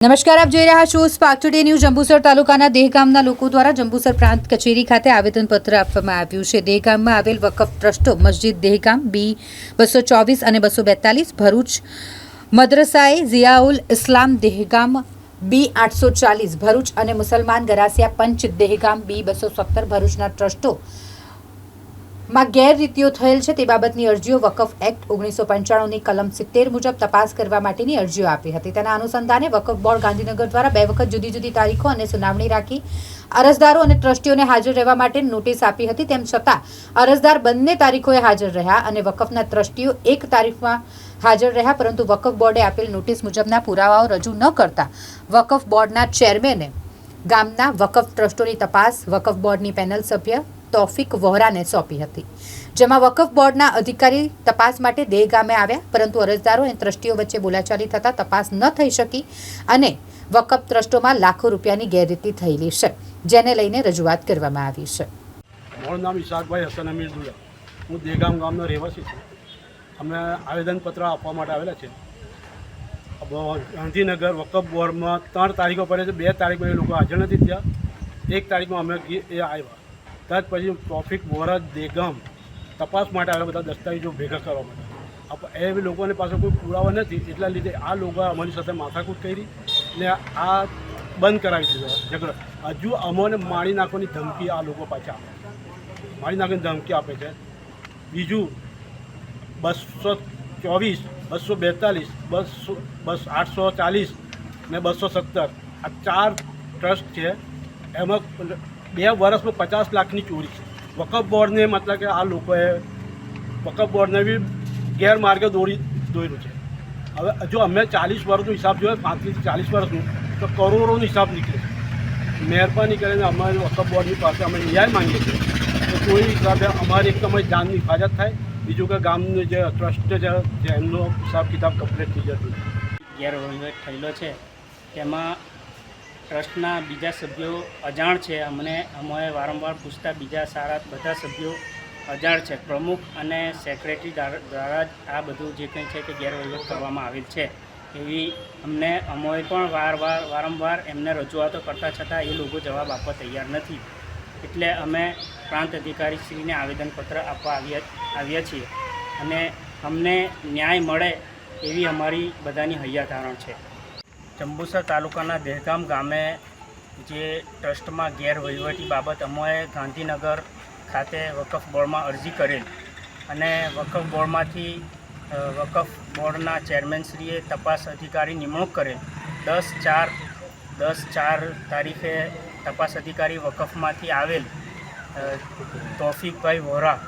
નમસ્કાર, આપ જોઈ રહ્યા છો સ્પાર્ક ટુડે ન્યૂઝ જંબુસર તાલુકાના દેહગામના લોકો દ્વારા જંબુસર પ્રાંત કચેરી ખાતે આવેદનપત્ર આપવામાં આવ્યું છે. દેહગામમાં આવેલ વકફ ટ્રસ્ટો મસ્જિદ, દેહગામ, બી બસો ચોવીસ અને બસો બેતાલીસ, ભરૂચ, મદ્રસાએ ઝિયાઉલ ઇસ્લામ, દેહગામ, બી આઠસો ચાલીસ, ભરૂચ અને મુસલમાન ગરાસિયા પંચ, દેહગામ, બી બસો સત્તર, ભરૂચના ટ્રસ્ટો માં ગેરરીતિઓ થયેલ છે તે બાબતની અરજીઓ વકફ એક્ટ ઓગણીસો પંચાણુંની કલમ સિત્તેર મુજબ તપાસ કરવા માટેની અરજીઓ આપી હતી. તેના અનુસંધાને વકફ બોર્ડ ગાંધીનગર દ્વારા બે વખત જુદી જુદી તારીખો અને સુનાવણી રાખી અરજદારો અને ટ્રસ્ટીઓને હાજર રહેવા માટે નોટિસ આપી હતી. તેમ છતાં અરજદાર બંને તારીખોએ હાજર રહ્યા અને વકફના ટ્રસ્ટીઓ એક તારીખમાં હાજર રહ્યા, પરંતુ વકફ બોર્ડે આપેલ નોટિસ મુજબના પુરાવાઓ રજૂ ન કરતા વકફ બોર્ડના ચેરમેને ગામના વકફ ટ્રસ્ટોની તપાસ, વકફ બોર્ડની પેનલ સભ્ય તોફિક વહોરાને સોંપી હતી. જેમાં વકફ બોર્ડના અધિકારી તપાસ માટે દેહ ગામે આવ્યા, પરંતુ અરજદારો અને ટ્રસ્ટીઓ વચ્ચે બોલાચાલી થતાં તપાસ ન થઈ શકી અને વકફ ટ્રસ્ટોમાં લાખો રૂપિયાની ગેરરીતિ થયેલી છે, જેને લઈને રજૂઆત કરવામાં આવી છે. મારું નામ ઈશાકભાઈ હસન અમીર હું દેગામ ગામનો રહેવાસી છું. અમે આવેદનપત્ર આપવા માટે આવેલા છે. ગાંધીનગર વકફ બોર્ડમાં ત્રણ તારીખો પડે છે બે તારીખમાં એ લોકો હાજર નથી થયા. એક તારીખમાં અમે એ આવ્યા. ત્યાર પછી ટ્રાફિક વોરા દેગમ તપાસ માટે આવેલા બધા દસ્તાવેજો ભેગા કરવા માટે. એ લોકોની પાસે કોઈ પુરાવા નથી, એટલા લીધે આ લોકો અમારી સાથે માથાકૂટ કરી ને આ બંધ કરાવી દીધો ઝઘડો. હજુ અમોને મારી નાખવાની ધમકી આ લોકો પાછા આપે મારી નાખવાની ધમકી આપે છે. બીજું બસો ચોવીસ બસો બેતાલીસ બસો બસ આઠસો ચાલીસ ને બસો સત્તર. આ ચાર ટ્રસ્ટ છે. એમાં બે વર્ષમાં પચાસ લાખની ચોરી છે. વકફ બોર્ડને મતલબ કે આ લોકોએ વકફ બોર્ડને બી ગેરમાર્ગે દોરી દોર્યું છે. હવે જો અમે ચાલીસ વર્ષનો હિસાબ જોઈએ પાંત્રીસથી ચાલીસ વર્ષનું, તો કરોડોનો હિસાબ નીકળે છે. મહેરબાની કરીને અમારી વકફ બોર્ડની પાસે અમે ન્યાય માંગીએ છીએ. તો કોઈ હિસાબે અમારી એક અમારી જાનની હિફાજત થાય, બીજું કે ગામનું જે ટ્રસ્ટ છે એમનો હિસાબ કિતાબ કમ્પ્લીટ થઈ જતું. ગેરવહીવટ થયેલો છે. તેમાં ટ્રસ્ટના બીજા સભ્યો અજાણ છે. અમને અમે વારંવાર પૂછતા બીજા સારા બધા સભ્યો અજાણ છે. પ્રમુખ અને સેક્રેટરી દ્વાર- દ્વારા જ આ બધું જે કંઈ છે તે ગેરવહીવટ કરવામાં આવેલ છે. એવી અમને અમોએ પણ વારવાર, વારંવાર એમને રજૂઆતો કરતા છતાં એ લોકો જવાબ આપવા તૈયાર નથી. એટલે અમે પ્રાંત અધિકારી શ્રીને આવેદનપત્ર આપવા આવ્યા આવ્યા છીએ. અને અમને ન્યાય મળે એવી અમારી બધાની હૈયાધારણ છે. જંબુસર તાલુકાના દહેગામ ગામે જે ટ્રસ્ટમાં ગેરવહીવટી બાબત અમોએ ગાંધીનગર ખાતે વકફ બોર્ડમાં અરજી કરેલ. અને વકફ બોર્ડમાંથી વકફ બોર્ડના ચેરમેનશ્રીએ તપાસ અધિકારી નિમણૂક કરેલ. દસ ચાર દસ ચાર તારીખે તપાસ અધિકારી વકફમાંથી આવેલ તોફિકભાઈ વોરા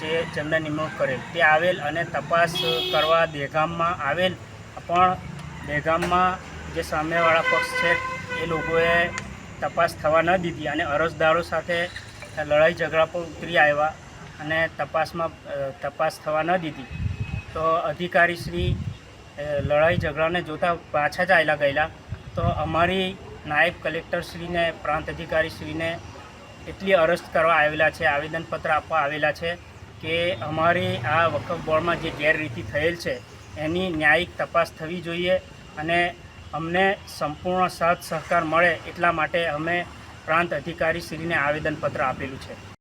જે જેમને નિમણૂક કરેલ. તે આવેલ અને તપાસ કરવા દહેગામમાં આવેલ. પણ દહેગામમાં જે સામેવાળા પક્ષ છે, એ લોકોએ તપાસ થવા ન દીધી અને અરજદારો સાથે લડાઈ ઝઘડા પર ઉતરી આવ્યા અને તપાસમાં તપાસ થવા ન દીધી. તો અધિકારીશ્રી શ્રી લડાઈ ઝઘડાને જોતા પાછા જ આવેલા ગયેલા. તો અમારી નાયબ કલેક્ટરશ્રીને પ્રાંત અધિકારીશ્રીને એટલી અરજ કરવા આવેલા છે, આવેદનપત્ર આપવા આવેલા છે કે અમારી આ વકફ બોર્ડમાં જે ગેરરીતિ થયેલ છે, એની ન્યાયિક તપાસ થવી જોઈએ અને અમને સંપૂર્ણ સાથ સહકાર મળે એટલા માટે અમે પ્રાંત અધિકારીશ્રીને આવેદનપત્ર આપેલું છે.